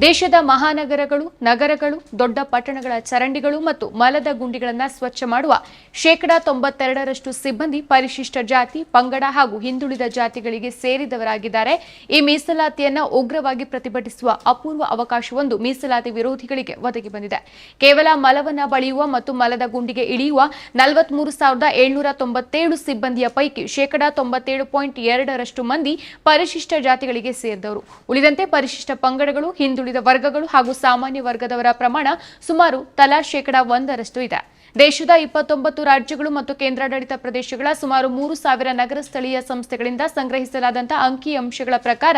ದೇಶದ ಮಹಾನಗರಗಳು, ನಗರಗಳು, ದೊಡ್ಡ ಪಟ್ಟಣಗಳ ಚರಂಡಿಗಳು ಮತ್ತು ಮಲದ ಗುಂಡಿಗಳನ್ನು ಸ್ವಚ್ಛ ಮಾಡುವ ಶೇಕಡಾ ತೊಂಬತ್ತೆರಡರಷ್ಟು ಸಿಬ್ಬಂದಿ ಪರಿಶಿಷ್ಟ ಜಾತಿ, ಪಂಗಡ ಹಾಗೂ ಹಿಂದುಳಿದ ಜಾತಿಗಳಿಗೆ ಸೇರಿದವರಾಗಿದ್ದಾರೆ. ಈ ಮೀಸಲಾತಿಯನ್ನು ಉಗ್ರವಾಗಿ ಪ್ರತಿಭಟಿಸುವ ಅಪೂರ್ವ ಅವಕಾಶವೊಂದು ಮೀಸಲಾತಿ ವಿರೋಧಿಗಳಿಗೆ ಒದಗಿ ಬಂದಿದೆ. ಕೇವಲ ಮಲವನ್ನ ಬಳಿಯುವ ಮತ್ತು ಮಲದ ಗುಂಡಿಗೆ ಇಳಿಯುವ ನಲವತ್ಮೂರು ಸಾವಿರದ ಏಳ್ನೂರ ತೊಂಬತ್ತೇಳು ಸಿಬ್ಬಂದಿಯ ಪೈಕಿ ಶೇಕಡಾ ತೊಂಬತ್ತೇಳು ಪಾಯಿಂಟ್ ಎರಡರಷ್ಟು ಮಂದಿ ಪರಿಶಿಷ್ಟ ಜಾತಿಗಳಿಗೆ ಸೇರಿದವರು. ಉಳಿದಂತೆ ಪರಿಶಿಷ್ಟ ಪಂಗಡಗಳು ಹಿಂದುಳಿದ ವರ್ಗಗಳು ಹಾಗೂ ಸಾಮಾನ್ಯ ವರ್ಗದವರ ಪ್ರಮಾಣ ಸುಮಾರು ತಲಾ ಶೇಕಡಾ ಒಂದರಷ್ಟು ಇದೆ. ದೇಶದ ಇಪ್ಪತ್ತೊಂಬತ್ತು ರಾಜ್ಯಗಳು ಮತ್ತು ಕೇಂದ್ರಾಡಳಿತ ಪ್ರದೇಶಗಳ ಸುಮಾರು ಮೂರು ಸಾವಿರ ನಗರ ಸ್ಥಳೀಯ ಸಂಸ್ಥೆಗಳಿಂದ ಸಂಗ್ರಹಿಸಲಾದಂತಹ ಅಂಕಿಅಂಶಗಳ ಪ್ರಕಾರ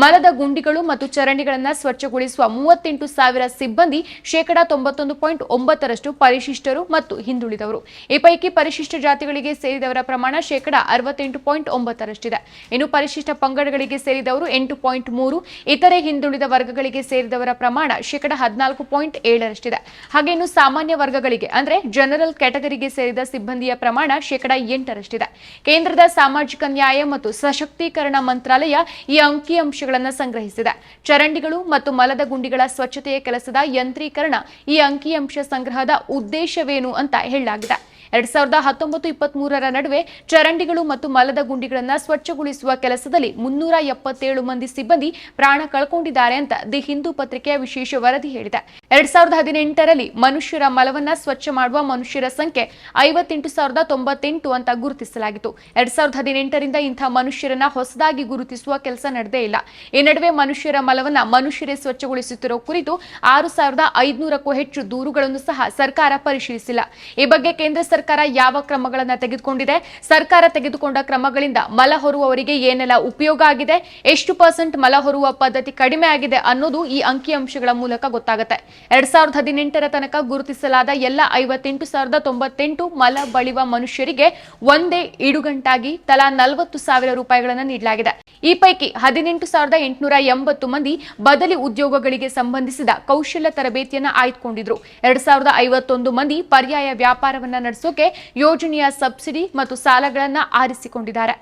ಮರದ ಗುಂಡಿಗಳು ಮತ್ತು ಚರಂಡಿಗಳನ್ನು ಸ್ವಚ್ಛಗೊಳಿಸುವ ಮೂವತ್ತೆಂಟು ಸಾವಿರ ಸಿಬ್ಬಂದಿ ಶೇಕಡಾ ತೊಂಬತ್ತೊಂದು ಪಾಯಿಂಟ್ ಒಂಬತ್ತರಷ್ಟು ಪರಿಶಿಷ್ಟರು ಮತ್ತು ಹಿಂದುಳಿದವರು. ಈ ಪೈಕಿ ಪರಿಶಿಷ್ಟ ಜಾತಿಗಳಿಗೆ ಸೇರಿದವರ ಪ್ರಮಾಣ ಶೇಕಡಾ ಅರವತ್ತೆಂಟು ಪಾಯಿಂಟ್ ಒಂಬತ್ತರಷ್ಟಿದೆ. ಇನ್ನು ಪರಿಶಿಷ್ಟ ಪಂಗಡಗಳಿಗೆ ಸೇರಿದವರು ಎಂಟು ಪಾಯಿಂಟ್ ಮೂರು, ಇತರೆ ಹಿಂದುಳಿದ ವರ್ಗಗಳಿಗೆ ಸೇರಿದವರ ಪ್ರಮಾಣ ಶೇಕಡಾ ಹದಿನಾಲ್ಕು ಪಾಯಿಂಟ್ ಏಳರಷ್ಟಿದೆ. ಹಾಗೆ ಇನ್ನು ಸಾಮಾನ್ಯ ವರ್ಗಗಳಿಗೆ, ಅಂದ್ರೆ ಜನರಲ್ ಕ್ಯಾಟಗರಿಗೆ ಸೇರಿದ ಸಿಬ್ಬಂದಿಯ ಪ್ರಮಾಣ ಶೇಕಡಾ ಎಂಟರಷ್ಟಿದೆ. ಕೇಂದ್ರದ ಸಾಮಾಜಿಕ ನ್ಯಾಯ ಮತ್ತು ಸಶಕ್ತೀಕರಣ ಮಂತ್ರಾಲಯ ಈ ಅಂಕಿಅಂಶಗಳನ್ನು ಸಂಗ್ರಹಿಸಿದೆ. ಚರಂಡಿಗಳು ಮತ್ತು ಮಲದ ಗುಂಡಿಗಳ ಸ್ವಚ್ಛತೆಯ ಕೆಲಸದ ಯಂತ್ರೀಕರಣ ಈ ಅಂಕಿಅಂಶ ಸಂಗ್ರಹದ ಉದ್ದೇಶವೇನು ಅಂತ ಹೇಳಲಾಗಿದೆ. ಎರಡ್ ಸಾವಿರದ ಹತ್ತೊಂಬತ್ತು ಇಪ್ಪತ್ತ್ ಮೂರರ ನಡುವೆ ಚರಂಡಿಗಳು ಮತ್ತು ಮಲದ ಗುಂಡಿಗಳನ್ನು ಸ್ವಚ್ಛಗೊಳಿಸುವ ಕೆಲಸದಲ್ಲಿ ಮುನ್ನೂರ ಎಪ್ಪತ್ತೇಳು ಮಂದಿ ಸಿಬ್ಬಂದಿ ಪ್ರಾಣ ಕಳ್ಕೊಂಡಿದ್ದಾರೆ ಅಂತ ದಿ ಹಿಂದೂ ಪತ್ರಿಕೆಯ ವಿಶೇಷ ವರದಿ ಹೇಳಿದೆ. ಎರಡ್ ಸಾವಿರದ ಹದಿನೆಂಟರಲ್ಲಿ ಮನುಷ್ಯರ ಮಲವನ್ನ ಸ್ವಚ್ಛ ಮಾಡುವ ಮನುಷ್ಯರ ಸಂಖ್ಯೆ ಐವತ್ತೆಂಟು ಸಾವಿರದ ತೊಂಬತ್ತೆಂಟು ಅಂತ ಗುರುತಿಸಲಾಗಿತ್ತು. ಎರಡ್ ಸಾವಿರದ ಹದಿನೆಂಟರಿಂದ ಇಂಥ ಮನುಷ್ಯರನ್ನ ಹೊಸದಾಗಿ ಗುರುತಿಸುವ ಕೆಲಸ ನಡೆದೇ ಇಲ್ಲ. ಈ ನಡುವೆ ಮನುಷ್ಯರ ಮಲವನ್ನ ಮನುಷ್ಯರೇ ಸ್ವಚ್ಛಗೊಳಿಸುತ್ತಿರುವ ಕುರಿತು ಆರು ಸಾವಿರದ ಐದುನೂರಕ್ಕೂ ಹೆಚ್ಚು ದೂರುಗಳನ್ನು ಸಹ ಸರ್ಕಾರ ಪರಿಶೀಲಿಸಿಲ್ಲ. ಈ ಬಗ್ಗೆ ಕೇಂದ್ರ ಸರ್ಕಾರ ಯಾವ ಕ್ರಮಗಳನ್ನು ತೆಗೆದುಕೊಂಡಿದೆ? ಸರ್ಕಾರ ತೆಗೆದುಕೊಂಡ ಕ್ರಮಗಳಿಂದ ಮಲ ಹೊರುವವರಿಗೆ ಏನೆಲ್ಲ ಉಪಯೋಗ ಆಗಿದೆ? ಎಷ್ಟು ಪರ್ಸೆಂಟ್ ಮಲ ಹೊರುವ ಪದ್ಧತಿ ಕಡಿಮೆ ಆಗಿದೆ ಅನ್ನೋದು ಈ ಅಂಕಿಅಂಶಗಳ ಮೂಲಕ ಗೊತ್ತಾಗುತ್ತೆ. ಎರಡ್ ಸಾವಿರದ ಹದಿನೆಂಟರ ತನಕ ಗುರುತಿಸಲಾದ ಎಲ್ಲ ಐವತ್ತೆಂಟು ಸಾವಿರದ ತೊಂಬತ್ತೆಂಟು ಮಲ ಬಳಿವ ಮನುಷ್ಯರಿಗೆ ಒಂದೇ ಇಡುಗಂಟಾಗಿ ತಲಾ ನಲವತ್ತು ಸಾವಿರ ರೂಪಾಯಿಗಳನ್ನು ನೀಡಲಾಗಿದೆ. ಈ ಪೈಕಿ ಹದಿನೆಂಟು ಸಾವಿರದ ಎಂಟುನೂರ ಎಂಬತ್ತು ಮಂದಿ ಬದಲಿ ಉದ್ಯೋಗಗಳಿಗೆ ಸಂಬಂಧಿಸಿದ ಕೌಶಲ್ಯ ತರಬೇತಿಯನ್ನು ಆಯ್ದುಕೊಂಡಿದ್ರು. ಎರಡ್ ಸಾವಿರದ ಐವತ್ತೊಂದು ಮಂದಿ ಪರ್ಯಾಯ ವ್ಯಾಪಾರವನ್ನ ನಡೆಸೋಕೆ ಯೋಜನೆಯ ಸಬ್ಸಿಡಿ ಮತ್ತು ಸಾಲಗಳನ್ನು ಆರಿಸಿಕೊಂಡಿದ್ದಾರೆ.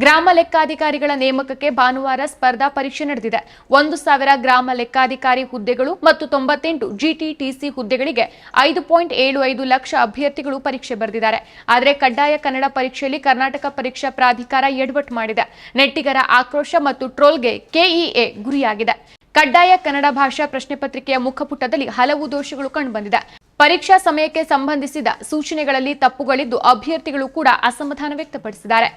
ಗ್ರಾಮ ಲೆಕ್ಕಾಧಿಕಾರಿಗಳ ನೇಮಕಕ್ಕೆ ಭಾನುವಾರ ಸ್ಪರ್ಧಾ ಪರೀಕ್ಷೆ ನಡೆದಿದೆ. ಒಂದು ಸಾವಿರ ಗ್ರಾಮ ಲೆಕ್ಕಾಧಿಕಾರಿ ಹುದ್ದೆಗಳು ಮತ್ತು ತೊಂಬತ್ತೆಂಟು ಜಿಟಿಟಿಸಿ ಹುದ್ದೆಗಳಿಗೆ ಐದು ಪಾಯಿಂಟ್ ಏಳು ಐದು ಲಕ್ಷ ಅಭ್ಯರ್ಥಿಗಳು ಪರೀಕ್ಷೆ ಬರೆದಿದ್ದಾರೆ. ಆದರೆ ಕಡ್ಡಾಯ ಕನ್ನಡ ಪರೀಕ್ಷೆಯಲ್ಲಿ ಕರ್ನಾಟಕ ಪರೀಕ್ಷಾ ಪ್ರಾಧಿಕಾರ ಎಡವಟ್ ಮಾಡಿದೆ. ನೆಟ್ಟಿಗರ ಆಕ್ರೋಶ ಮತ್ತು ಟ್ರೋಲ್ಗೆ ಕೆಇಎ ಗುರಿಯಾಗಿದೆ. ಕಡ್ಡಾಯ ಕನ್ನಡ ಭಾಷಾ ಪ್ರಶ್ನೆ ಪತ್ರಿಕೆಯ ಮುಖಪುಟದಲ್ಲಿ ಹಲವು ದೋಷಗಳು ಕಂಡುಬಂದಿದೆ. ಪರೀಕ್ಷಾ ಸಮಯಕ್ಕೆ ಸಂಬಂಧಿಸಿದ ಸೂಚನೆಗಳಲ್ಲಿ ತಪ್ಪುಗಳಿದ್ದು ಅಭ್ಯರ್ಥಿಗಳು ಕೂಡ ಅಸಮಾಧಾನ ವ್ಯಕ್ತಪಡಿಸಿದ್ದಾರೆ.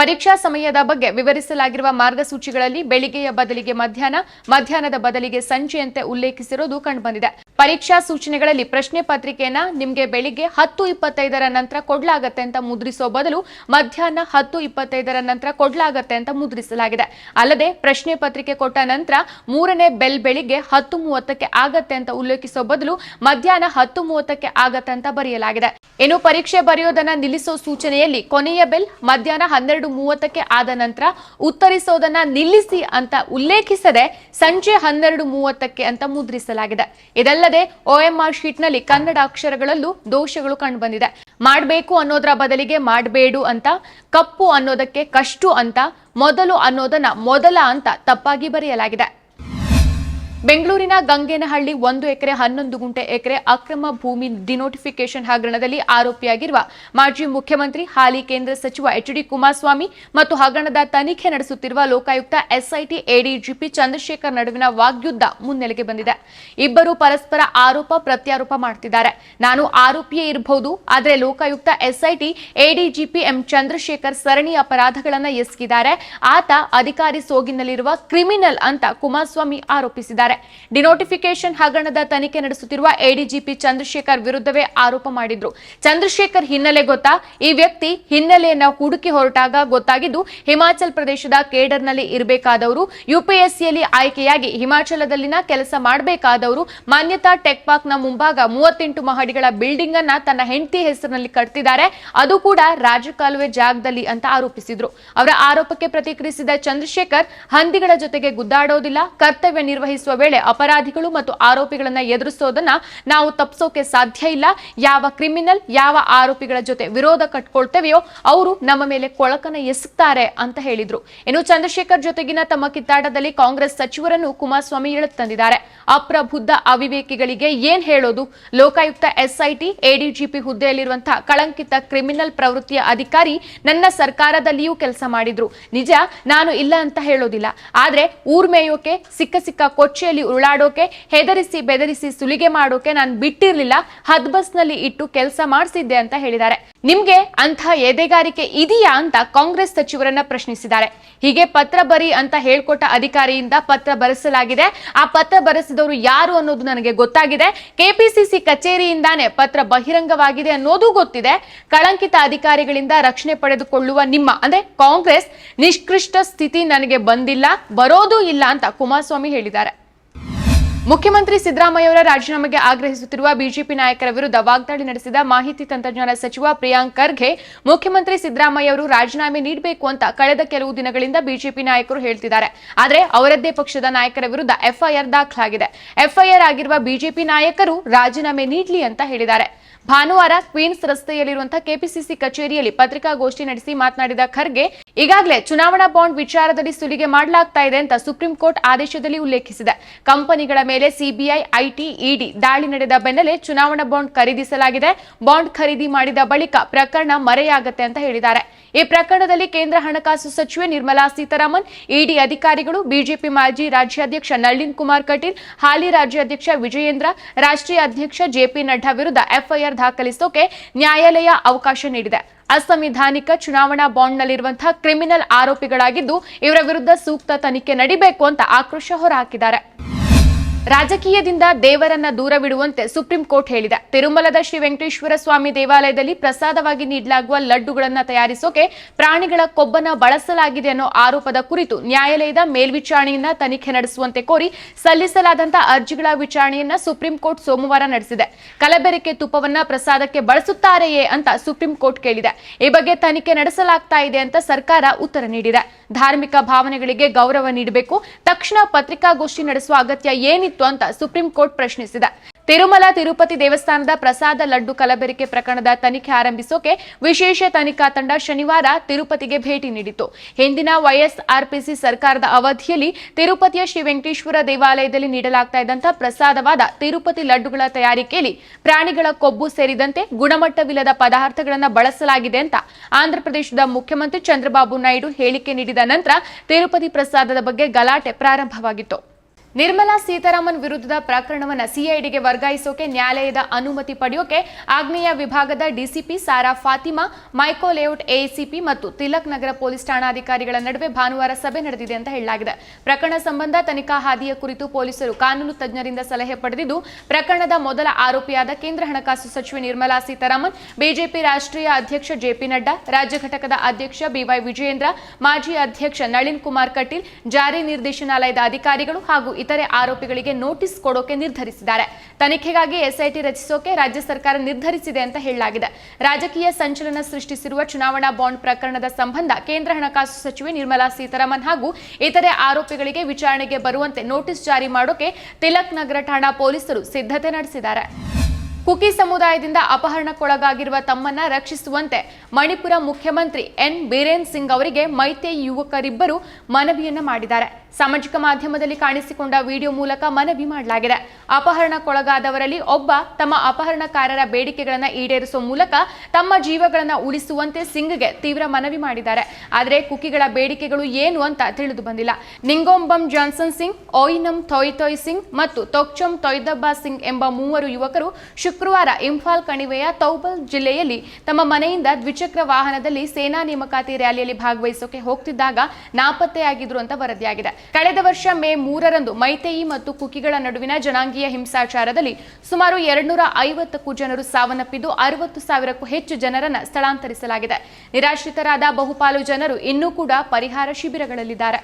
ಪರೀಕ್ಷಾ ಸಮಯದ ಬಗ್ಗೆ ವಿವರಿಸಲಾಗಿರುವ ಮಾರ್ಗಸೂಚಿಗಳಲ್ಲಿ ಬೆಳಿಗ್ಗೆಯ ಬದಲಿಗೆ ಮಧ್ಯಾಹ್ನ, ಮಧ್ಯಾಹ್ನದ ಬದಲಿಗೆ ಸಂಜೆಯಂತೆ ಉಲ್ಲೇಖಿಸಿರುವುದು ಕಂಡುಬಂದಿದೆ. ಪರೀಕ್ಷಾ ಸೂಚನೆಗಳಲ್ಲಿ ಪ್ರಶ್ನೆ ಪತ್ರಿಕೆಯನ್ನ ನಿಮಗೆ ಬೆಳಿಗ್ಗೆ ಹತ್ತು ಇಪ್ಪತ್ತೈದರ ನಂತರ ಕೊಡಲಾಗತ್ತೆ ಅಂತ ಮುದ್ರಿಸೋ ಬದಲು ಮಧ್ಯಾಹ್ನ ಹತ್ತು ಇಪ್ಪತ್ತೈದರ ನಂತರ ಕೊಡ್ಲಾಗತ್ತೆ ಅಂತ ಮುದ್ರಿಸಲಾಗಿದೆ. ಅಲ್ಲದೆ ಪ್ರಶ್ನೆ ಪತ್ರಿಕೆ ಕೊಟ್ಟ ನಂತರ ಮೂರನೇ ಬೆಲ್ ಬೆಳಿಗ್ಗೆ ಹತ್ತು ಮೂವತ್ತಕ್ಕೆ ಆಗತ್ತೆ ಅಂತ ಉಲ್ಲೇಖಿಸೋ ಬದಲು ಮಧ್ಯಾಹ್ನ ಹತ್ತು ಮೂವತ್ತಕ್ಕೆ ಆಗತ್ತೆ ಅಂತ ಬರೆಯಲಾಗಿದೆ. ಇನ್ನು ಪರೀಕ್ಷೆ ಬರೆಯೋದನ್ನು ನಿಲ್ಲಿಸೋ ಸೂಚನೆಯಲ್ಲಿ ಕೊನೆಯ ಬೆಲ್ ಮಧ್ಯಾಹ್ನ ಹನ್ನೆರಡು ಮೂವತ್ತಕ್ಕೆ ಆದ ನಂತರ ಉತ್ತರಿಸೋದನ್ನ ನಿಲ್ಲಿಸಿ ಅಂತ ಉಲ್ಲೇಖಿಸದೆ ಸಂಜೆ ಹನ್ನೆರಡು ಮೂವತ್ತಕ್ಕೆ ಅಂತ ಮುದ್ರಿಸಲಾಗಿದೆ. ಇದಲ್ಲದೆ ಓಎಂಆರ್ ಶೀಟ್ನಲ್ಲಿ ಕನ್ನಡ ಅಕ್ಷರಗಳಲ್ಲೂ ದೋಷಗಳು ಕಂಡುಬಂದಿದೆ. ಮಾಡಬೇಕು ಅನ್ನೋದರ ಬದಲಿಗೆ ಮಾಡಬೇಡು ಅಂತ, ಕಪ್ಪು ಅನ್ನೋದಕ್ಕೆ ಕಷ್ಟು ಅಂತ, ಮೊದಲು ಅನ್ನೋದನ್ನ ಮೊದಲ ಅಂತ ತಪ್ಪಾಗಿ ಬರೆಯಲಾಗಿದೆ. ಬೆಂಗಳೂರಿನ ಗಂಗೇನಹಳ್ಳಿ ಒಂದು ಎಕರೆ, ಹನ್ನೊಂದು ಗುಂಟೆ ಎಕರೆ ಅಕ್ರಮ ಭೂಮಿ ಡಿನೋಟಿಫಿಕೇಶನ್ ಹಗರಣದಲ್ಲಿ ಆರೋಪಿಯಾಗಿರುವ ಮಾಜಿ ಮುಖ್ಯಮಂತ್ರಿ, ಹಾಲಿ ಕೇಂದ್ರ ಸಚಿವ ಎಚ್ ಡಿ ಕುಮಾರಸ್ವಾಮಿ ಮತ್ತು ಹಗರಣದ ತನಿಖೆ ನಡೆಸುತ್ತಿರುವ ಲೋಕಾಯುಕ್ತ ಎಸ್ಐಟಿ ಎಡಿಜಿಪಿ ಚಂದ್ರಶೇಖರ್ ನಡುವಿನ ವಾಗ್ಯುದ್ಧ ಮುನ್ನೆಲೆಗೆ ಬಂದಿದೆ. ಇಬ್ಬರು ಪರಸ್ಪರ ಆರೋಪ ಪ್ರತ್ಯಾರೋಪ ಮಾಡ್ತಿದ್ದಾರೆ. ನಾನು ಆರೋಪಿಯೇ ಇರಬಹುದು ಆದರೆ Lokayukta SIT ADGP M Chandrashekhar ಸರಣಿ ಅಪರಾಧಗಳನ್ನು ಎಸಗಿದ್ದಾರೆ. ಆತ ಅಧಿಕಾರಿ ಸೋಗಿನಲ್ಲಿರುವ ಕ್ರಿಮಿನಲ್ ಅಂತ ಕುಮಾರಸ್ವಾಮಿ ಆರೋಪಿಸಿದ್ದಾರೆ. ಡಿನೋಟಿಫಿಕೇಶನ್ ಹಗರಣದ ತನಿಖೆ ನಡೆಸುತ್ತಿರುವ ಎಡಿಜಿಪಿ ಚಂದ್ರಶೇಖರ್ ವಿರುದ್ಧವೇ ಆರೋಪ ಮಾಡಿದ್ರು. ಚಂದ್ರಶೇಖರ್ ಹಿನ್ನೆಲೆ ಗೊತ್ತಾ? ಈ ವ್ಯಕ್ತಿ ಹಿನ್ನೆಲೆಯನ್ನ ಹುಡುಕಿ ಹೊರಟಾಗ ಗೊತ್ತಾಗಿದ್ದು, ಹಿಮಾಚಲ ಪ್ರದೇಶದ ಕೇಡರ್ನಲ್ಲಿ ಇರಬೇಕಾದವರು, ಯುಪಿಎಸ್ಸಿಯಲ್ಲಿ ಆಯ್ಕೆಯಾಗಿ ಹಿಮಾಚಲದಲ್ಲಿನ ಕೆಲಸ ಮಾಡಬೇಕಾದವರು, ಮಾನ್ಯತಾ ಟೆಕ್ ಪಾರ್ಕ್ನ ಮುಂಭಾಗ ಮೂವತ್ತೆಂಟು ಮಹಡಿಗಳ ಬಿಲ್ಡಿಂಗ್ ಅನ್ನ ತನ್ನ ಹೆಂಡತಿ ಹೆಸರಿನಲ್ಲಿ ಕಟ್ಟಿದ್ದಾರೆ ಅದು ಕೂಡ ರಾಜಕಾಲುವೆ ಜಾಗದಲ್ಲಿ ಅಂತ ಆರೋಪಿಸಿದ್ರು. ಅವರ ಆರೋಪಕ್ಕೆ ಪ್ರತಿಕ್ರಿಯಿಸಿದ ಚಂದ್ರಶೇಖರ್, ಹಂದಿಗಳ ಜೊತೆಗೆ ಗುದ್ದಾಡೋದಿಲ್ಲ, ಕರ್ತವ್ಯ ನಿರ್ವಹಿಸುವ ವೇಳೆ ಅಪರಾಧಿಗಳು ಮತ್ತು ಆರೋಪಿಗಳನ್ನ ಎದುರಿಸೋದನ್ನ ನಾವು ತಪ್ಪಿಸೋಕೆ ಸಾಧ್ಯ ಇಲ್ಲ. ಯಾವ ಕ್ರಿಮಿನಲ್, ಯಾವ ಆರೋಪಿಗಳ ಜೊತೆ ವಿರೋಧ ಕಟ್ಕೊಳ್ತೇವೆಯೋ ಅವರು ನಮ್ಮ ಮೇಲೆ ಕೊಳಕನ ಎಸಗ್ತಾರೆ ಅಂತ ಹೇಳಿದ್ರು. ಇನ್ನು ಚಂದ್ರಶೇಖರ್ ಜೊತೆಗಿನ ತಮ್ಮ ಕಿತ್ತಾಟದಲ್ಲಿ ಕಾಂಗ್ರೆಸ್ ಸಚಿವರನ್ನು ಕುಮಾರಸ್ವಾಮಿ ತಂದಿದ್ದಾರೆ. ಅಪ್ರಬುದ್ಧ ಅವಿವೇಕಿಗಳಿಗೆ ಏನ್ ಹೇಳೋದು? ಲೋಕಾಯುಕ್ತ ಎಸ್ಐಟಿ, ಎಡಿಜಿಪಿ ಹುದ್ದೆಯಲ್ಲಿರುವಂತಹ ಕಳಂಕಿತ ಕ್ರಿಮಿನಲ್ ಪ್ರವೃತ್ತಿಯ ಅಧಿಕಾರಿ ನನ್ನ ಸರ್ಕಾರದಲ್ಲಿಯೂ ಕೆಲಸ ಮಾಡಿದ್ರು. ನಿಜ, ನಾನು ಇಲ್ಲ ಅಂತ ಹೇಳೋದಿಲ್ಲ. ಆದ್ರೆ ಊರ್ ಮೇಯೋಕೆ ಸಿಕ್ಕ ಸಿಕ್ಕ ಕೊಚ್ಚೆಯಲ್ಲಿ ಉರುಳಾಡೋಕೆ, ಹೆದರಿಸಿ ಬೆದರಿಸಿ ಸುಲಿಗೆ ಮಾಡೋಕೆ ನಾನು ಬಿಟ್ಟಿರ್ಲಿಲ್ಲ. ಹದ್ಬಸ್ನಲ್ಲಿ ಇಟ್ಟು ಕೆಲಸ ಮಾಡಿಸಿದ್ದೆ ಅಂತ ಹೇಳಿದ್ದಾರೆ. ನಿಮ್ಗೆ ಅಂತಹ ಎದೆಗಾರಿಕೆ ಇದೆಯಾ ಅಂತ ಕಾಂಗ್ರೆಸ್ ಸಚಿವರನ್ನ ಪ್ರಶ್ನಿಸಿದ್ದಾರೆ. ಹೀಗೆ ಪತ್ರ ಬರಿ ಅಂತ ಹೇಳ್ಕೊಟ್ಟ ಅಧಿಕಾರಿಯಿಂದ ಪತ್ರ ಬರೆಸಲಾಗಿದೆ. ಆ ಪತ್ರ ಬರೆಸಿದವರು ಯಾರು ಅನ್ನೋದು ನನಗೆ ಗೊತ್ತಾಗಿದೆ. ಕೆಪಿಸಿಸಿ ಕಚೇರಿಯಿಂದಾನೇ ಪತ್ರ ಬಹಿರಂಗವಾಗಿದೆ ಅನ್ನೋದು ಗೊತ್ತಿದೆ. ಕಳಂಕಿತ ಅಧಿಕಾರಿಗಳಿಂದ ರಕ್ಷಣೆ ಪಡೆದುಕೊಳ್ಳುವ ನಿಮ್ಮ, ಅಂದ್ರೆ ಕಾಂಗ್ರೆಸ್ ನಿಷ್ಕೃಷ್ಟ ಸ್ಥಿತಿ ನನಗೆ ಬಂದಿಲ್ಲ, ಬರೋದೂ ಇಲ್ಲ ಅಂತ ಕುಮಾರಸ್ವಾಮಿ ಹೇಳಿದ್ದಾರೆ. ಮುಖ್ಯಮಂತ್ರಿ ಸಿದ್ದರಾಮಯ್ಯವರ ರಾಜೀನಾಮೆಗೆ ಆಗ್ರಹಿಸುತ್ತಿರುವ ಬಿಜೆಪಿ ನಾಯಕರ ವಿರುದ್ಧ ವಾಗ್ದಾಳಿ ನಡೆಸಿದ ಮಾಹಿತಿ ತಂತ್ರಜ್ಞಾನ ಸಚಿವ ಪ್ರಿಯಾಂಕ್ ಖರ್ಗೆ, ಮುಖ್ಯಮಂತ್ರಿ ಸಿದ್ದರಾಮಯ್ಯ ಅವರು ರಾಜೀನಾಮೆ ನೀಡಬೇಕು ಅಂತ ಕಳೆದ ಕೆಲವು ದಿನಗಳಿಂದ ಬಿಜೆಪಿ ನಾಯಕರು ಹೇಳ್ತಿದ್ದಾರೆ. ಆದರೆ ಅವರದ್ದೇ ಪಕ್ಷದ ನಾಯಕರ ವಿರುದ್ಧ ಎಫ್ಐಆರ್ ದಾಖಲಾಗಿದೆ. ಎಫ್ಐಆರ್ ಆಗಿರುವ ಬಿಜೆಪಿ ನಾಯಕರು ರಾಜೀನಾಮೆ ನೀಡಲಿ ಅಂತ ಹೇಳಿದ್ದಾರೆ. ಭಾನುವಾರ ಕ್ವೀನ್ಸ್ ರಸ್ತೆಯಲ್ಲಿರುವಂತಹ ಕೆಪಿಸಿಸಿ ಕಚೇರಿಯಲ್ಲಿ ಪತ್ರಿಕಾಗೋಷ್ಠಿ ನಡೆಸಿ ಮಾತನಾಡಿದ ಖರ್ಗೆ, ಈಗಾಗಲೇ ಚುನಾವಣಾ ಬಾಂಡ್ ವಿಚಾರದಲ್ಲಿ ಸುಲಿಗೆ ಮಾಡಲಾಗ್ತಾ ಇದೆ ಅಂತ ಸುಪ್ರೀಂ ಕೋರ್ಟ್ ಆದೇಶದಲ್ಲಿ ಉಲ್ಲೇಖಿಸಿದೆ. ಕಂಪನಿಗಳ ಮೇಲೆ ಸಿಬಿಐ, ಐಟಿ, ಇಡಿ ದಾಳಿ ನಡೆದ ಬೆನ್ನಲ್ಲೇ ಚುನಾವಣಾ ಬಾಂಡ್ ಖರೀದಿಸಲಾಗಿದೆ. ಬಾಂಡ್ ಖರೀದಿ ಮಾಡಿದ ಬಳಿಕ ಪ್ರಕರಣ ಮರೆಯಾಗತ್ತೆ ಅಂತ ಹೇಳಿದ್ದಾರೆ. ಈ ಪ್ರಕರಣದಲ್ಲಿ ಕೇಂದ್ರ ಹಣಕಾಸು ಸಚಿವೆ ನಿರ್ಮಲಾ ಸೀತಾರಾಮನ್, ಇಡಿ ಅಧಿಕಾರಿಗಳು, ಬಿಜೆಪಿ ಮಾಜಿ ರಾಜ್ಯಾಧ್ಯಕ್ಷ ನಳಿನ್ ಕುಮಾರ್ ಕಟೀಲ್, ಹಾಲಿ ರಾಜ್ಯಾಧ್ಯಕ್ಷ ವಿಜಯೇಂದ್ರ, ರಾಷ್ಟ್ರೀಯ ಅಧ್ಯಕ್ಷ ಜೆಪಿ ನಡ್ಡಾ ವಿರುದ್ಧ ಎಫ್ಐಆರ್ ದಾಖಲಿಸೋಕೆ ನ್ಯಾಯಾಲಯ ಅವಕಾಶ ನೀಡಿದೆ. ಅಸಂವಿಧಾನಿಕ ಚುನಾವಣಾ ಬಾಂಡ್ನಲ್ಲಿರುವಂತಹ ಕ್ರಿಮಿನಲ್ ಆರೋಪಿಗಳಾಗಿದ್ದು ಇವರ ವಿರುದ್ಧ ಸೂಕ್ತ ತನಿಖೆ ನಡಿಬೇಕು ಅಂತ ಆಕ್ರೋಶ ಹೊರಹಾಕಿದ್ದಾರೆ. ರಾಜಕೀಯದಿಂದ ದೇವರನ್ನ ದೂರವಿಡುವಂತೆ ಸುಪ್ರೀಂ ಕೋರ್ಟ್ ಹೇಳಿದೆ. ತಿರುಮಲದ ಶ್ರೀ ವೆಂಕಟೇಶ್ವರ ಸ್ವಾಮಿ ದೇವಾಲಯದಲ್ಲಿ ಪ್ರಸಾದವಾಗಿ ನೀಡಲಾಗುವ ಲಡ್ಡುಗಳನ್ನು ತಯಾರಿಸೋಕೆ ಪ್ರಾಣಿಗಳ ಕೊಬ್ಬನ ಬಳಸಲಾಗಿದೆ ಅನ್ನೋ ಆರೋಪದ ಕುರಿತು ನ್ಯಾಯಾಲಯದ ಮೇಲ್ವಿಚಾರಣೆಯನ್ನ ತನಿಖೆ ನಡೆಸುವಂತೆ ಕೋರಿ ಸಲ್ಲಿಸಲಾದಂತಹ ಅರ್ಜಿಗಳ ವಿಚಾರಣೆಯನ್ನ ಸುಪ್ರೀಂ ಕೋರ್ಟ್ ಸೋಮವಾರ ನಡೆಸಿದೆ. ಕಲಬೆರಕೆ ತುಪ್ಪವನ್ನ ಪ್ರಸಾದಕ್ಕೆ ಬಳಸುತ್ತಾರೆಯೇ ಅಂತ ಸುಪ್ರೀಂ ಕೋರ್ಟ್ ಕೇಳಿದೆ. ಈ ಬಗ್ಗೆ ತನಿಖೆ ನಡೆಸಲಾಗ್ತಾ ಇದೆ ಅಂತ ಸರ್ಕಾರ ಉತ್ತರ ನೀಡಿದೆ. ಧಾರ್ಮಿಕ ಭಾವನೆಗಳಿಗೆ ಗೌರವ ನೀಡಬೇಕು. ತಕ್ಷಣ ಪತ್ರಿಕಾಗೋಷ್ಠಿ ನಡೆಸುವ ಅಗತ್ಯ ಏನಿತ್ತು? ಅಂತ ಸುಪ್ರೀಂ ಕೋರ್ಟ್ ಪ್ರಶ್ನಿಸಿದೆ. ತಿರುಮಲ, ತಿರುಪತಿ ದೇವಸ್ಥಾನದ ಪ್ರಸಾದ ಲಡ್ಡು ಕಲಬೆರಕೆ ಪ್ರಕರಣದ ತನಿಖೆ ಆರಂಭಿಸೋಕೆ ವಿಶೇಷ ತನಿಖಾ ತಂಡ ಶನಿವಾರ ತಿರುಪತಿಗೆ ಭೇಟಿ ನೀಡಿತು ಹಿಂದಿನ ವೈಎಸ್ಆರ್ಪಿಸಿ ಸರ್ಕಾರದ ಅವಧಿಯಲ್ಲಿ ತಿರುಪತಿಯ ಶ್ರೀ ವೆಂಕಟೇಶ್ವರ ದೇವಾಲಯದಲ್ಲಿ ನೀಡಲಾಗ್ತಾ ಇದ್ದಂತಹ ಪ್ರಸಾದವಾದ ತಿರುಪತಿ ಲಡ್ಡುಗಳ ತಯಾರಿಕೆಯಲ್ಲಿ ಪ್ರಾಣಿಗಳ ಕೊಬ್ಬು ಸೇರಿದಂತೆ ಗುಣಮಟ್ಟವಿಲ್ಲದ ಪದಾರ್ಥಗಳನ್ನು ಬಳಸಲಾಗಿದೆ ಅಂತ ಆಂಧ್ರಪ್ರದೇಶದ ಮುಖ್ಯಮಂತ್ರಿ ಚಂದ್ರಬಾಬು ನಾಯ್ಡು ಹೇಳಿಕೆ ನೀಡಿದ ನಂತರ ತಿರುಪತಿ ಪ್ರಸಾದದ ಬಗ್ಗೆ ಗಲಾಟೆ ಪ್ರಾರಂಭವಾಗಿತ್ತು. ನಿರ್ಮಲಾ ಸೀತಾರಾಮನ್ ವಿರುದ್ಧದ ಪ್ರಕರಣವನ್ನು ಸಿಐಡಿಗೆ ವರ್ಗಾಯಿಸೋಕೆ ನ್ಯಾಯಾಲಯದ ಅನುಮತಿ ಪಡೆಯೋಕೆ ಆಗ್ನೇಯ ವಿಭಾಗದ DCP Sara Fatima, Mico layout ACP ಮತ್ತು ತಿಲಕ್ ನಗರ ಪೊಲೀಸ್ ಠಾಣಾಧಿಕಾರಿಗಳ ನಡುವೆ ಭಾನುವಾರ ಸಭೆ ನಡೆದಿದೆ ಅಂತ ಹೇಳಲಾಗಿದೆ. ಪ್ರಕರಣ ಸಂಬಂಧ ತನಿಖಾ ಹಾದಿಯ ಕುರಿತು ಪೊಲೀಸರು ಕಾನೂನು ತಜ್ಞರಿಂದ ಸಲಹೆ ಪಡೆದಿದ್ದು, ಪ್ರಕರಣದ ಮೊದಲ ಆರೋಪಿಯಾದ ಕೇಂದ್ರ ಹಣಕಾಸು ಸಚಿವೆ ನಿರ್ಮಲಾ ಸೀತಾರಾಮನ್, ಬಿಜೆಪಿ ರಾಷ್ಟ್ರೀಯ ಅಧ್ಯಕ್ಷ ಜೆಪಿ ನಡ್ಡಾ, ರಾಜ್ಯ ಘಟಕದ ಅಧ್ಯಕ್ಷ ಬಿವೈ ವಿಜಯೇಂದ್ರ, ಮಾಜಿ ಅಧ್ಯಕ್ಷ ನಳಿನ್ ಕುಮಾರ್ ಕಟೀಲ್, ಜಾರಿ ನಿರ್ದೇಶನಾಲಯದ ಅಧಿಕಾರಿಗಳು ಹಾಗೂ ಇತರೆ ಆರೋಪಿಗಳಿಗೆ ನೋಟಿಸ್ ಕೊಡೋಕೆ ನಿರ್ಧರಿಸಿದ್ದಾರೆ. ತನಿಖೆಗಾಗಿ ಎಸ್ಐಟಿ ರಚಿಸೋಕೆ ರಾಜ್ಯ ಸರ್ಕಾರ ನಿರ್ಧರಿಸಿದೆ ಅಂತ ಹೇಳಲಾಗಿದೆ. ರಾಜಕೀಯ ಸಂಚಲನ ಸೃಷ್ಟಿಸಿರುವ ಚುನಾವಣಾ ಬಾಂಡ್ ಪ್ರಕರಣದ ಸಂಬಂಧ ಕೇಂದ್ರ ಹಣಕಾಸು ಸಚಿವೆ ನಿರ್ಮಲಾ ಸೀತಾರಾಮನ್ ಹಾಗೂ ಇತರೆ ಆರೋಪಿಗಳಿಗೆ ವಿಚಾರಣೆಗೆ ಬರುವಂತೆ ನೋಟಿಸ್ ಜಾರಿ ಮಾಡೋಕೆ ತಿಲಕ್ ನಗರ ಠಾಣಾ ಪೊಲೀಸರು ಸಿದ್ಧತೆ ನಡೆಸಿದ್ದಾರೆ. ಕುಕಿ ಸಮುದಾಯದಿಂದ ಅಪಹರಣಕ್ಕೊಳಗಾಗಿರುವ ತಮ್ಮನ್ನ ರಕ್ಷಿಸುವಂತೆ ಮಣಿಪುರ ಮುಖ್ಯಮಂತ್ರಿ ಎನ್ ಬೀರೇನ್ ಸಿಂಗ್ ಅವರಿಗೆ ಮೈತೆ ಯುವಕರಿಬ್ಬರು ಮನವಿಯನ್ನ ಮಾಡಿದ್ದಾರೆ. ಸಾಮಾಜಿಕ ಮಾಧ್ಯಮದಲ್ಲಿ ಕಾಣಿಸಿಕೊಂಡ ವಿಡಿಯೋ ಮೂಲಕ ಮನವಿ ಮಾಡಲಾಗಿದೆ. ಅಪಹರಣಕ್ಕೊಳಗಾದವರಲ್ಲಿ ಒಬ್ಬ ತಮ್ಮ ಅಪಹರಣಕಾರರ ಬೇಡಿಕೆಗಳನ್ನು ಈಡೇರಿಸುವ ಮೂಲಕ ತಮ್ಮ ಜೀವಗಳನ್ನ ಉಳಿಸುವಂತೆ ಸಿಂಗ್ಗೆ ತೀವ್ರ ಮನವಿ ಮಾಡಿದ್ದಾರೆ. ಆದರೆ ಕುಕಿಗಳ ಬೇಡಿಕೆಗಳು ಏನು ಅಂತ ತಿಳಿದು ಬಂದಿಲ್ಲ. ನಿಂಗೋಂಬಂ ಜಾನ್ಸನ್ ಸಿಂಗ್, ಓಯಿನಂ ಥೊಯ್ ಸಿಂಗ್ ಮತ್ತು ತೊಕ್ಚಮ್ ತೊಯ್ದಬ್ಬಾ ಸಿಂಗ್ ಎಂಬ ಮೂವರು ಯುವಕರು ಇಂಫಾಲ್ ಕಣಿವೆಯ ತೌಬಲ್ ಜಿಲ್ಲೆಯಲ್ಲಿ ತಮ್ಮ ಮನೆಯಿಂದ ದ್ವಿಚಕ್ರ ವಾಹನದಲ್ಲಿ ಸೇನಾ ನೇಮಕಾತಿ ರ್ಯಾಲಿಯಲ್ಲಿ ಭಾಗವಹಿಸೋಕೆ ಹೋಗ್ತಿದ್ದಾಗ ನಾಪತ್ತೆಯಾಗಿದ್ರು ಅಂತ ವರದಿಯಾಗಿದೆ. ಕಳೆದ ವರ್ಷ ಮೇ ಮೂರರಂದು ಮೈತೇಯಿ ಮತ್ತು ಕುಕಿಗಳ ನಡುವಿನ ಜನಾಂಗೀಯ ಹಿಂಸಾಚಾರದಲ್ಲಿ ಸುಮಾರು ಎರಡ್ನೂರ ಐವತ್ತಕ್ಕೂ ಜನರು ಸಾವನ್ನಪ್ಪಿದ್ದು ಅರವತ್ತು ಸಾವಿರಕ್ಕೂ ಹೆಚ್ಚು ಜನರನ್ನು ಸ್ಥಳಾಂತರಿಸಲಾಗಿದೆ. ನಿರಾಶ್ರಿತರಾದ ಬಹುಪಾಲು ಜನರು ಇನ್ನೂ ಕೂಡ ಪರಿಹಾರ ಶಿಬಿರಗಳಲ್ಲಿದ್ದಾರೆ.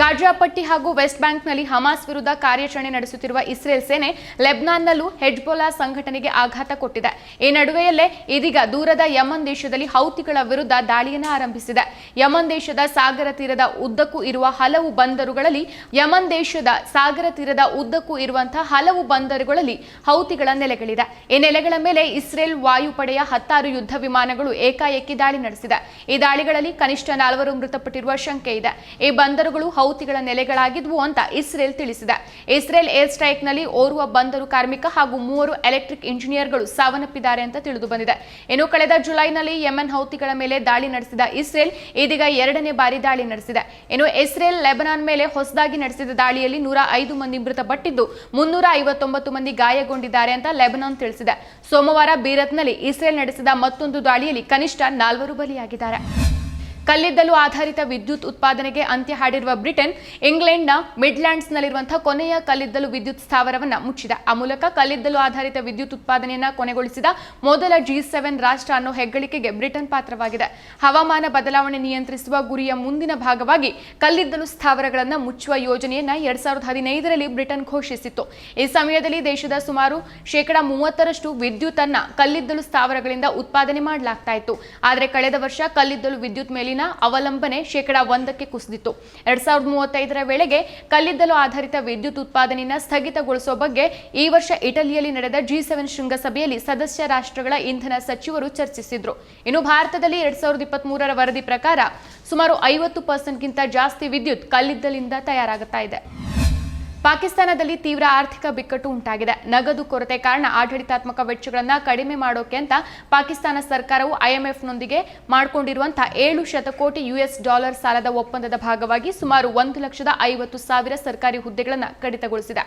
ಗಾಜಾ ಪಟ್ಟಿ ಹಾಗೂ ವೆಸ್ಟ್ ಬ್ಯಾಂಕ್ನಲ್ಲಿ ಹಮಾಸ್ ವಿರುದ್ಧ ಕಾರ್ಯಾಚರಣೆ ನಡೆಸುತ್ತಿರುವ ಇಸ್ರೇಲ್ ಸೇನೆ ಲೆಬ್ನಾನ್ನಲ್ಲೂ ಹೆಜ್ಬೊಲಾ ಸಂಘಟನೆಗೆ ಆಘಾತ ಕೊಟ್ಟಿದೆ. ಈ ನಡುವೆಯಲ್ಲೇ ಇದೀಗ ದೂರದ ಯಮನ್ ದೇಶದಲ್ಲಿ ಹೌತಿಗಳ ವಿರುದ್ಧ ದಾಳಿಯನ್ನು ಆರಂಭಿಸಿದೆ. ಯಮನ್ ದೇಶದ ಸಾಗರ ತೀರದ ಉದ್ದಕ್ಕೂ ಇರುವ ಹಲವು ಬಂದರುಗಳಲ್ಲಿ ಯಮನ್ ದೇಶದ ಸಾಗರ ತೀರದ ಉದ್ದಕ್ಕೂ ಇರುವಂತಹ ಹಲವು ಬಂದರುಗಳಲ್ಲಿ ಹೌತಿಗಳ ನೆಲೆಗಳಿದೆ. ಈ ನೆಲೆಗಳ ಮೇಲೆ ಇಸ್ರೇಲ್ ವಾಯುಪಡೆಯ ಹತ್ತಾರು ಯುದ್ಧ ವಿಮಾನಗಳು ಏಕಾಏಕಿ ದಾಳಿ ನಡೆಸಿದೆ. ಈ ದಾಳಿಗಳಲ್ಲಿ ಕನಿಷ್ಠ ನಾಲ್ವರು ಮೃತಪಟ್ಟಿರುವ ಶಂಕೆ ಇದೆ. ಈ ಬಂದರುಗಳು ಹೌತಿಗಳ ನೆಲೆಗಳಾಗಿದ್ವು ಅಂತ ಇಸ್ರೇಲ್ ತಿಳಿಸಿದೆ. ಇಸ್ರೇಲ್ ಏರ್ ಸ್ಟ್ರೈಕ್ನಲ್ಲಿ ಓರ್ವ ಬಂದರು ಕಾರ್ಮಿಕ ಹಾಗೂ ಮೂವರು ಎಲೆಕ್ಟ್ರಿಕ್ ಇಂಜಿನಿಯರ್ಗಳು ಸಾವನ್ನಪ್ಪಿದ್ದಾರೆ ಅಂತ ತಿಳಿದು ಬಂದಿದೆ. ಇನ್ನು ಕಳೆದ ಜುಲೈನಲ್ಲಿ ಯೆಮೆನ್ ಹೌತಿಗಳ ಮೇಲೆ ದಾಳಿ ನಡೆಸಿದ ಇಸ್ರೇಲ್ ಇದೀಗ ಎರಡನೇ ಬಾರಿ ದಾಳಿ ನಡೆಸಿದೆ. ಇನ್ನು ಇಸ್ರೇಲ್ ಲೆಬನಾನ್ ಮೇಲೆ ಹೊಸದಾಗಿ ನಡೆಸಿದ ದಾಳಿಯಲ್ಲಿ ನೂರ ಐದು ಮಂದಿ ಮೃತಪಟ್ಟಿದ್ದು ಮುನ್ನೂರ ಐವತ್ತೊಂಬತ್ತು ಮಂದಿ ಗಾಯಗೊಂಡಿದ್ದಾರೆ ಅಂತ ಲೆಬನಾನ್ ತಿಳಿಸಿದೆ. ಸೋಮವಾರ ಬೀರತ್ನಲ್ಲಿ ಇಸ್ರೇಲ್ ನಡೆಸಿದ ಮತ್ತೊಂದು ದಾಳಿಯಲ್ಲಿ ಕನಿಷ್ಠ ನಾಲ್ವರು ಬಲಿಯಾಗಿದ್ದಾರೆ. ಕಲ್ಲಿದ್ದಲು ಆಧಾರಿತ ವಿದ್ಯುತ್ ಉತ್ಪಾದನೆಗೆ ಅಂತ್ಯ ಹಾಡಿರುವ ಬ್ರಿಟನ್, ಇಂಗ್ಲೆಂಡ್ನ ಮಿಡ್ಲ್ಯಾಂಡ್ಸ್ನಲ್ಲಿರುವಂತಹ ಕೊನೆಯ ಕಲ್ಲಿದ್ದಲು ವಿದ್ಯುತ್ ಸ್ಥಾವರವನ್ನು ಮುಚ್ಚಿದೆ. ಆ ಮೂಲಕ ಕಲ್ಲಿದ್ದಲು ಆಧಾರಿತ ವಿದ್ಯುತ್ ಉತ್ಪಾದನೆಯನ್ನ ಕೊನೆಗೊಳಿಸಿದ ಮೊದಲ ಜಿ ಸೆವೆನ್ ರಾಷ್ಟ್ರ ಅನ್ನೋ ಹೆಗ್ಗಳಿಕೆಗೆ ಬ್ರಿಟನ್ ಪಾತ್ರವಾಗಿದೆ. ಹವಾಮಾನ ಬದಲಾವಣೆ ನಿಯಂತ್ರಿಸುವ ಗುರಿಯ ಮುಂದಿನ ಭಾಗವಾಗಿ ಕಲ್ಲಿದ್ದಲು ಸ್ಥಾವರಗಳನ್ನು ಮುಚ್ಚುವ ಯೋಜನೆಯನ್ನ ಎರಡ್ ಸಾವಿರದ ಹದಿನೈದರಲ್ಲಿ ಬ್ರಿಟನ್ ಘೋಷಿಸಿತ್ತು. ಈ ಸಮಯದಲ್ಲಿ ದೇಶದ ಸುಮಾರು ಶೇಕಡ ಮೂವತ್ತರಷ್ಟು ವಿದ್ಯುತ್ ಅನ್ನ ಕಲ್ಲಿದ್ದಲು ಸ್ಥಾವರಗಳಿಂದ ಉತ್ಪಾದನೆ ಮಾಡಲಾಗ್ತಾ ಇತ್ತು. ಆದರೆ ಕಳೆದ ವರ್ಷ ಕಲ್ಲಿದ್ದಲು ವಿದ್ಯುತ್ ಮೇಲಿನ ಅವಲಂಬನೆ ಶೇಕಡಾ ಒಂದಕ್ಕೆ ಕುಸಿದಿತ್ತು. ಎರಡ್ ಸಾವಿರದ ಮೂವತ್ತೈದರ ವೇಳೆಗೆ ಕಲ್ಲಿದ್ದಲು ಆಧಾರಿತ ವಿದ್ಯುತ್ ಉತ್ಪಾದನೆಯನ್ನು ಸ್ಥಗಿತಗೊಳಿಸುವ ಬಗ್ಗೆ ಈ ವರ್ಷ ಇಟಲಿಯಲ್ಲಿ ನಡೆದ ಜಿ ಸೆವೆನ್ ಶೃಂಗಸಭೆಯಲ್ಲಿ ಸದಸ್ಯ ರಾಷ್ಟ್ರಗಳ ಇಂಧನ ಸಚಿವರು ಚರ್ಚಿಸಿದ್ರು. ಇನ್ನು ಭಾರತದಲ್ಲಿ ಎರಡ್ ಸಾವಿರದ ಇಪ್ಪತ್ತ್ ಮೂರರ ವರದಿ ಪ್ರಕಾರ ಸುಮಾರು ಐವತ್ತು ಪರ್ಸೆಂಟ್ಗಿಂತ ಜಾಸ್ತಿ ವಿದ್ಯುತ್ ಕಲ್ಲಿದ್ದಲಿಂದ ತಯಾರಾಗುತ್ತಾ ಇದೆ. ಪಾಕಿಸ್ತಾನದಲ್ಲಿ ತೀವ್ರ ಆರ್ಥಿಕ ಬಿಕ್ಕಟ್ಟು ಉಂಟಾಗಿದೆ. ನಗದು ಕೊರತೆ ಕಾರಣ ಆಡಳಿತಾತ್ಮಕ ವೆಚ್ಚಗಳನ್ನು ಕಡಿಮೆ ಮಾಡೋಕೆ ಅಂತ ಪಾಕಿಸ್ತಾನ ಸರ್ಕಾರವು ಐಎಂಎಫ್ನೊಂದಿಗೆ ಮಾಡಿಕೊಂಡಿರುವಂತಹ ಏಳು ಶತಕೋಟಿ ಯುಎಸ್ ಡಾಲರ್ ಸಾಲದ ಒಪ್ಪಂದದ ಭಾಗವಾಗಿ ಸುಮಾರು ಒಂದು ಲಕ್ಷದ ಐವತ್ತು ಸಾವಿರ ಸರ್ಕಾರಿ ಹುದ್ದೆಗಳನ್ನು ಕಡಿತಗೊಳಿಸಿದೆ.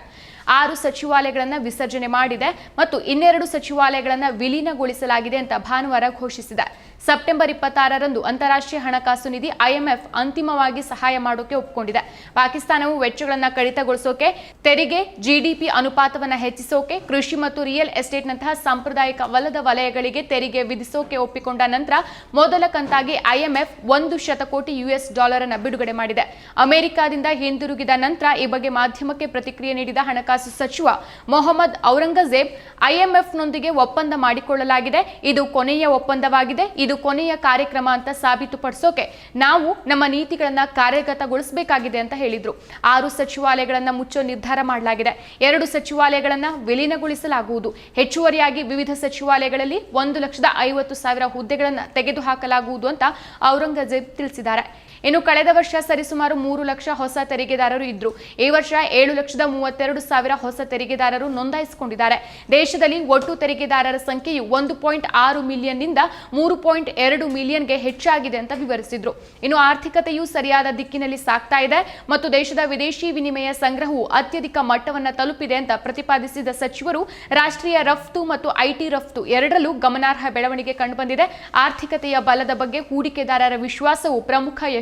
ಆರು ಸಚಿವಾಲಯಗಳನ್ನು ವಿಸರ್ಜನೆ ಮಾಡಿದೆ ಮತ್ತು ಇನ್ನೆರಡು ಸಚಿವಾಲಯಗಳನ್ನು ವಿಲೀನಗೊಳಿಸಲಾಗಿದೆ ಅಂತ ಭಾನುವಾರ ಘೋಷಿಸಿದೆ. ಸೆಪ್ಟೆಂಬರ್ ಇಪ್ಪತ್ತಾರರಂದು ಅಂತಾರಾಷ್ಟ್ರೀಯ ಹಣಕಾಸು ನಿಧಿ ಐಎಂಎಫ್ ಅಂತಿಮವಾಗಿ ಸಹಾಯ ಮಾಡೋಕೆ ಒಪ್ಪಿಕೊಂಡಿದೆ ಪಾಕಿಸ್ತಾನವು ವೆಚ್ಚಗಳನ್ನು ಕಡಿತಗೊಳಿಸೋಕೆ, ತೆರಿಗೆ, ಜಿಡಿಪಿ ಅನುಪಾತವನ್ನು ಹೆಚ್ಚಿಸೋಕೆ, ಕೃಷಿ ಮತ್ತು ರಿಯಲ್ ಎಸ್ಟೇಟ್ನಂತಹ ಸಾಂಪ್ರದಾಯಿಕವಲ್ಲದ ವಲಯಗಳಿಗೆ ತೆರಿಗೆ ವಿಧಿಸೋಕೆ ಒಪ್ಪಿಕೊಂಡ ನಂತರ ಮೊದಲ ಕಂತಾಗಿ ಐಎಂಎಫ್ ಒಂದು ಶತಕೋಟಿ ಯುಎಸ್ ಡಾಲರ್ ಅನ್ನು ಬಿಡುಗಡೆ ಮಾಡಿದೆ. ಅಮೆರಿಕಾದಿಂದ ಹಿಂದಿರುಗಿದ ನಂತರ ಈ ಬಗ್ಗೆ ಮಾಧ್ಯಮಕ್ಕೆ ಪ್ರತಿಕ್ರಿಯೆ ನೀಡಿದ ಹಣಕಾಸು ಸಚಿವ ಮೊಹಮ್ಮದ್ ಔರಂಗಜೇಬ್, ಐಎಂಎಫ್ನೊಂದಿಗೆ ಒಪ್ಪಂದ ಮಾಡಿಕೊಳ್ಳಲಾಗಿದೆ. ಇದು ಕೊನೆಯ ಒಪ್ಪಂದವಾಗಿದೆ. ಇದು ಕೊನೆಯ ಕಾರ್ಯಕ್ರಮ ಅಂತ ಸಾಬೀತುಪಡಿಸೋಕೆ ನಾವು ನಮ್ಮ ನೀತಿಗಳನ್ನ ಕಾರ್ಯಗತಗೊಳಿಸಬೇಕಾಗಿದೆ ಅಂತ ಹೇಳಿದ್ರು. ಆರು ಸಚಿವಾಲಯಗಳನ್ನ ಮುಚ್ಚೋ ನಿರ್ಧಾರ ಮಾಡಲಾಗಿದೆ. ಎರಡು ಸಚಿವಾಲಯಗಳನ್ನ ವಿಲೀನಗೊಳಿಸಲಾಗುವುದು. ಹೆಚ್ಚುವರಿಯಾಗಿ ವಿವಿಧ ಸಚಿವಾಲಯಗಳಲ್ಲಿ ಒಂದು ಲಕ್ಷದ ಐವತ್ತು ಸಾವಿರ ಹುದ್ದೆಗಳನ್ನು ತೆಗೆದುಹಾಕಲಾಗುವುದು ಅಂತ ಔರಂಗಜೇಬ್ ತಿಳಿಸಿದ್ದಾರೆ. ಇನ್ನು ಕಳೆದ ವರ್ಷ ಸರಿಸುಮಾರು ಮೂರು ಲಕ್ಷ ಹೊಸ ತೆರಿಗೆದಾರರು ಇದ್ರು. ಈ ವರ್ಷ ಏಳು ಲಕ್ಷದ ಮೂವತ್ತೆರಡು ಸಾವಿರ ಹೊಸ ತೆರಿಗೆದಾರರು ನೋಂದಾಯಿಸಿಕೊಂಡಿದ್ದಾರೆ. ದೇಶದಲ್ಲಿ ಒಟ್ಟು ತೆರಿಗೆದಾರರ ಸಂಖ್ಯೆಯು ಒಂದು ಪಾಯಿಂಟ್ ಆರು ಮಿಲಿಯನ್ನಿಂದ ಮೂರು ಪಾಯಿಂಟ್ ಎರಡು ಮಿಲಿಯನ್ಗೆ ಹೆಚ್ಚಾಗಿದೆ ಅಂತ ವಿವರಿಸಿದ್ರು. ಇನ್ನು ಆರ್ಥಿಕತೆಯು ಸರಿಯಾದ ದಿಕ್ಕಿನಲ್ಲಿ ಸಾಗ್ತಾ ಇದೆ ಮತ್ತು ದೇಶದ ವಿದೇಶಿ ವಿನಿಮಯ ಸಂಗ್ರಹವು ಅತ್ಯಧಿಕ ಮಟ್ಟವನ್ನು ತಲುಪಿದೆ ಅಂತ ಪ್ರತಿಪಾದಿಸಿದ ಸಚಿವರು, ರಾಷ್ಟ್ರೀಯ ರಫ್ತು ಮತ್ತು ಐಟಿ ರಫ್ತು ಎರಡರಲ್ಲೂ ಗಮನಾರ್ಹ ಬೆಳವಣಿಗೆ ಕಂಡುಬಂದಿದೆ. ಆರ್ಥಿಕತೆಯ ಬಲದ ಬಗ್ಗೆ ಹೂಡಿಕೆದಾರರ ವಿಶ್ವಾಸವು ಪ್ರಮುಖ